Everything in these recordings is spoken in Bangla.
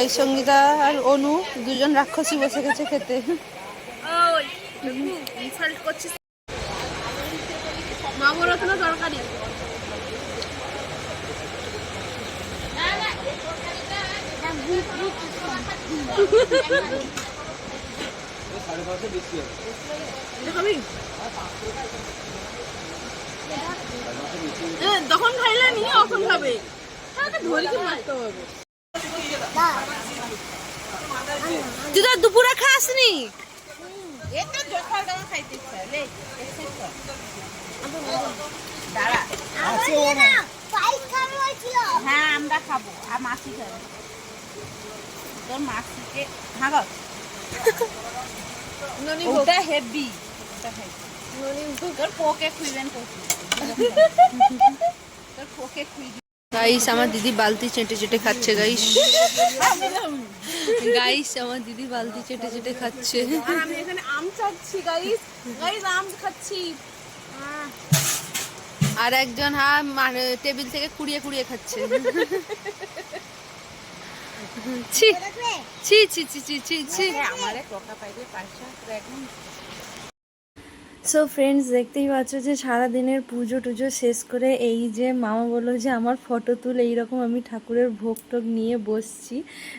এই সঙ্গীতা আর অনু দুজন রাক্ষসী বসে গেছে খেতে। নবরত্ন তরকারি। এটা খাবি? এ, তখন খাইলে এখন খাবে। তাকে ধরে কি মারতে হবে। তুই তো দুপুরে খাসনি? দাঁড়া হ্যাঁ আমরা খাব। আর মাসি খাবে। তোর মাসিকে হ্যাঁ গো ওটা হেভি ওটা হেভি গাইস আমার দিদি বালতি চেটে চেটে খাচ্ছে গাইস গাইস আমার দিদি বালতি চেটে চেটে খাচ্ছে। আর আমি এখানে আম চাচ্ছি গাইস গাইস আম খাচ্ছি। আর একজন হা মানে টেবিল থেকে কুড়িয়ে কুড়িয়ে খাচ্ছে। ছি ছি ছি ছি ছি ছি আমারে টোকা পাইবে পয়সা একদম। সো ফ্রেন্ডস দেখতেই পাচ্ছ যে সারা দিনের পুজো টুজো শেষ করে এই যে মামা বলল যে আমার ফটো তুল, এইরকম আমি ঠাকুরের ভোগ টোগ নিয়ে বসছি।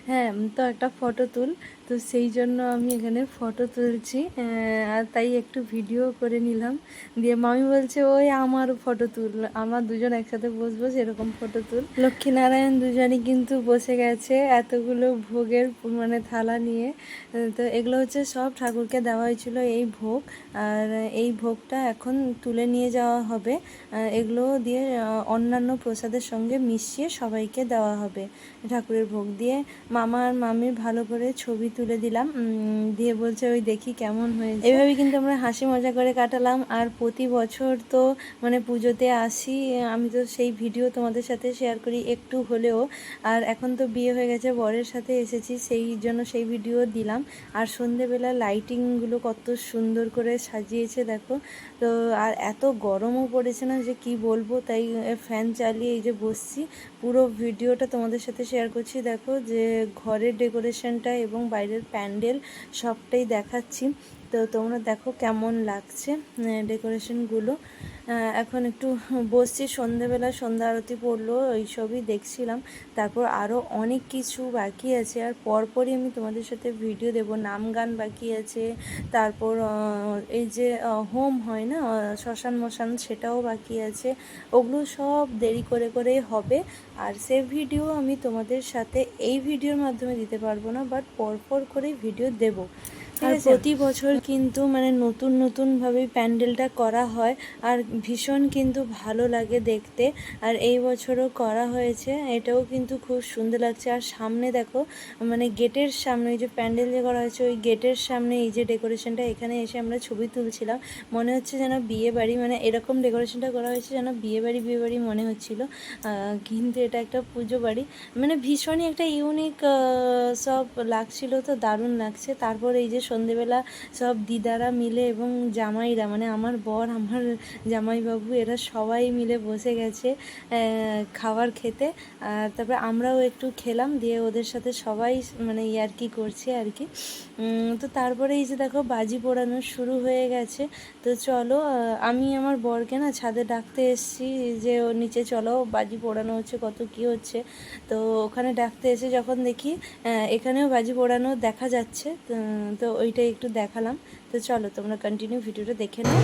হ্যাঁ তো একটা ফটো তুল। তো সেই জন্য আমি এখানে ফটো তুলছি আর তাই একটু ভিডিও করে নিলাম। দিয়ে মামি বলছে, ওই আমার ফটো তুল, আমার দুজন একসাথে বসবো, সেরকম ফটো তুল। লক্ষ্মীনারায়ণ দুজনই কিন্তু বসে গেছে এতগুলো ভোগের মানে থালা নিয়ে। তো এগুলো হচ্ছে সব ঠাকুরকে দেওয়া হয়েছিল এই ভোগ, আর এই ভোগটা এখন তুলে নিয়ে যাওয়া হবে। এগুলো দিয়ে অন্যান্য প্রসাদের সঙ্গে মিশিয়ে সবাইকে দেওয়া হবে ঠাকুরের ভোগ। দিয়ে মামা আর মামির ভালো করে ছবি তুলে দিলাম। দিয়ে বলছে, ওই দেখি কেমন হয়েছে। এইভাবে কিন্তু আমরা হাসি মজা করে কাটালাম। আর প্রতি বছর তো মানে পুজোতে আসি। আমি তো সেই ভিডিও তোমাদের সাথে শেয়ার করি একটু হলেও। আর এখন তো বিয়ে হয়ে গেছে, বরের সাথে এসেছি, সেই জন্য সেই ভিডিও দিলাম। আর সন্ধেবেলা লাইটিংগুলো কত সুন্দর করে সাজিয়েছে, দেখো। তো আর এত গরমও পড়েছে না যে কি বলব, তাই ফ্যান চালিয়ে এই যে বসছি। পুরো ভিডিওটা তোমাদের সাথে শেয়ার করছি, দেখো যে ঘরের ডেকোরেশনটা এবং বাইরের প্যান্ডেল সবটাই দেখাচ্ছি। তো তোমরা দেখো কেমন লাগছে ডেকোরেশনগুলো এখন একটু বসছি, সন্ধেবেলা, সন্ধ্যা আরতি পড়ল, এইসবই দেখছিলাম। তারপর আরও অনেক কিছু বাকি আছে, আর পরপরই আমি তোমাদের সাথে ভিডিও দেব। নাম গান বাকি আছে, তারপর এই যে হোম হয় না শ্মশান মশান সেটাও বাকি আছে। ওগুলো সব দেরি করে করেই হবে, আর সে ভিডিও আমি তোমাদের সাথে এই ভিডিওর মাধ্যমে দিতে পারব না বাট পরপর করেই ভিডিও দেব। আর প্রতি বছর কিন্তু মানে নতুন নতুনভাবে প্যান্ডেলটা করা হয় আর ভীষণ কিন্তু ভালো লাগে দেখতে। আর এই বছরও করা হয়েছে এটাও কিন্তু খুব সুন্দর লাগছে। আর সামনে দেখো মানে গেটের সামনে ওই যে প্যান্ডেল যে করা হয়েছে ওই গেটের সামনে এই যে ডেকোরেশনটা এখানে এসে আমরা ছবি তুলছিলাম। মনে হচ্ছে যেন বিয়ে বাড়ি মানে এরকম ডেকোরেশনটা করা হয়েছে যেন বিয়ে বাড়ি বিয়ে বাড়ি মনে হচ্ছিল। কিন্তু এটা একটা পুজো বাড়ি। মানে ভীষণই একটা ইউনিক সব লাগছিল তো দারুণ লাগছে। তারপর এই যে সন্ধেবেলা সব দিদারা মিলে এবং জামাইরা মানে আমার বর, আমার জামাইবাবু, এরা সবাই মিলে বসে গেছে খাবার খেতে। আর তারপরে আমরাও একটু খেলাম, দিয়ে ওদের সাথে সবাই মানে ইয়ার্কি করছে আর কি। তো তারপরে এই যে দেখো বাজি পোড়ানো শুরু হয়ে গেছে। তো চলো আমি আমার বরকে না ছাদে ডাকতে এসেছি যে, ও নিচে চলো, বাজি পোড়ানো হচ্ছে, কত কি হচ্ছে? তো ওখানে ডাকতে এসে যখন দেখি এখানেও বাজি পোড়ানো দেখা যাচ্ছে। তো- তো ওইটাই একটু দেখালাম। তো চলো তোমরা কন্টিনিউ ভিডিওটা দেখে নাও।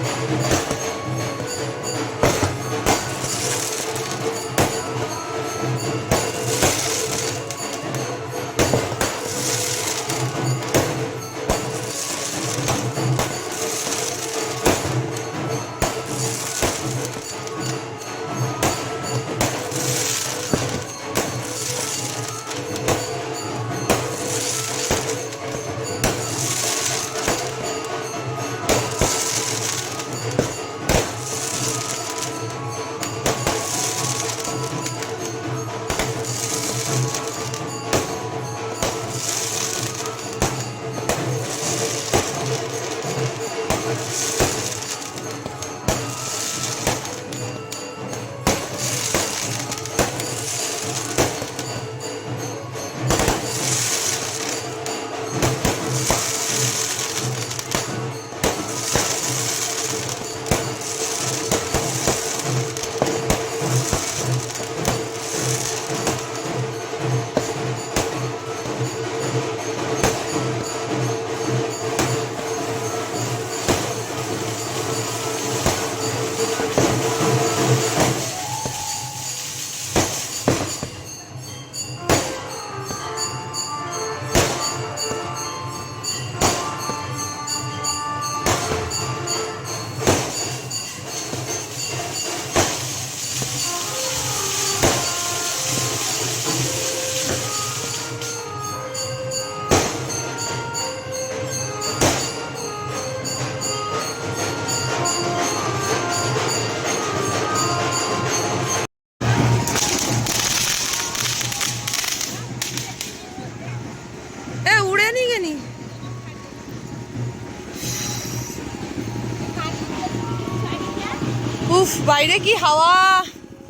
বাইরে কি হাওয়া?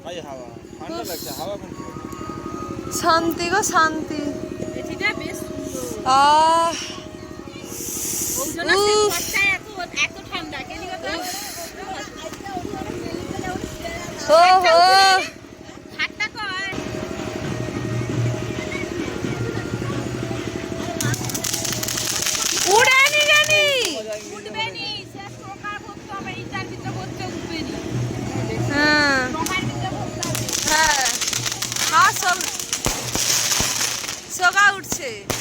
ভাই হাওয়া। হাওয়া শান্তি গো শান্তি। আহ হবে